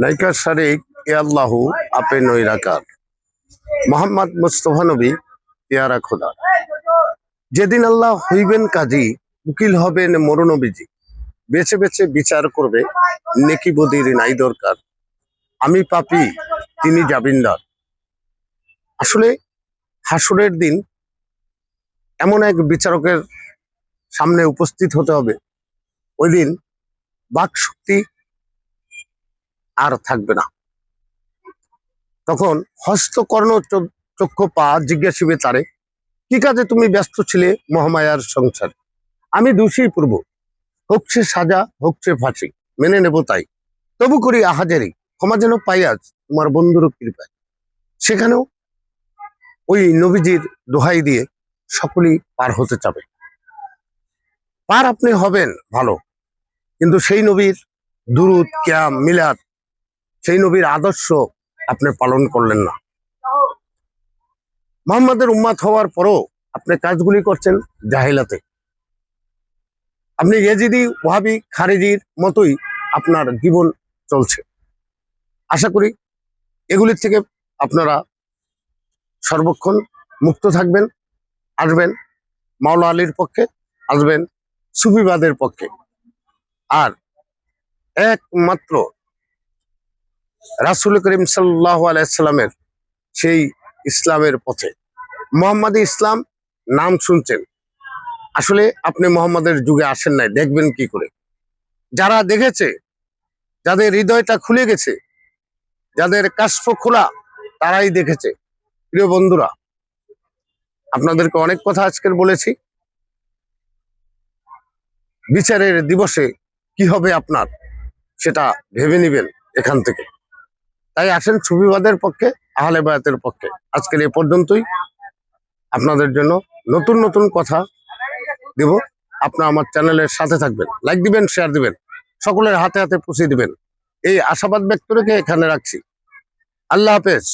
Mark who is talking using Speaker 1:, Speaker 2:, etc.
Speaker 1: নাইকার শারিক, এ আল্লাহু আপে নৈরাকার। মোহাম্মদ মুস্তফা নবী, পেয়ারা খোদা। যেদিন আল্লাহ হইবেন কাজী, উকিল হবেন মরণবীজি বেছে বেছে বিচার করবে, নেকি বদির নাই দরকার। আমি পাপি, তিনি জাবিনদার আসলে হাসুরের দিন এমন এক বিচারকের সামনে উপস্থিত হতে হবে। ওই দিন বাক শক্তি আর থাকবে না। তখন হস্তকর্ণ চক্ষু পা জিজ্ঞাসিবে তারে, কি কাজে তুমি ব্যস্ত ছিলে মহামায়ার সংসার? আমি দোষী পূর্ব। হোকছে সাজা হোকছে ফাঁসি, মেনে নেব তাই। তবু করি আহাজারি, ক্ষমা যেন পাই আজ তোমার বন্ধুর কৃপায়। সেখানেও ওই নবীজির দোহাই দিয়ে সকলেই পার হতে চাবে। পার আপনি হবেন, ভালো। কিন্তু সেই নবীর দুরুদ, ক্যাম, মিলাদ সেই নবীর আদর্শ আপনি পালন করলেন না। মোহাম্মদের উম্মাত হওয়ার পরও আপনি কাজগুলি করছেন জাহিলাতে। আপনি ইয়েজিদি ওহাবি খারেজির মতোই আপনার জীবন চলছে। আশা করি এগুলির থেকে আপনারা সর্বক্ষণ মুক্ত থাকবেন, আসবেন, মাওলা আলীর পক্ষে, আসবেন, সুফিবাদের পক্ষে। আর একমাত্র রাসুল করিম সাল্লাহ আলাইসাল্লামের সেই ইসলামের পথে। মোহাম্মদ ইসলাম নাম শুনছেন। আসলে আপনি মোহাম্মদের যুগে আসেন নাই, দেখবেন কি করে। যারা দেখেছে, যাদের হৃদয়টা খুলে গেছে, যাদের কাশ্প খোলা, তারাই দেখেছে। প্রিয় বন্ধুরা, আপনাদেরকে অনেক কথা আজকের বলেছি। বিচারের দিবসে কি হবে আপনার, সেটা ভেবে নিবেন এখান থেকে। তাই আসেন সুবিবাদের পক্ষে আহলে বায়াতের পক্ষে। আজকের এ পর্যন্তই। আপনাদের জন্য নতুন নতুন কথা দেব। আপনারা আমার চ্যানেলের সাথে থাকবেন। লাইক দিবেন শেয়ার দিবেন। সকলের হাতে হাতে পৌঁছে দিবেন। এই আশাবাদ ব্যক্ত রেখে এখানে রাখছি। আল্লাহ হাফেজ।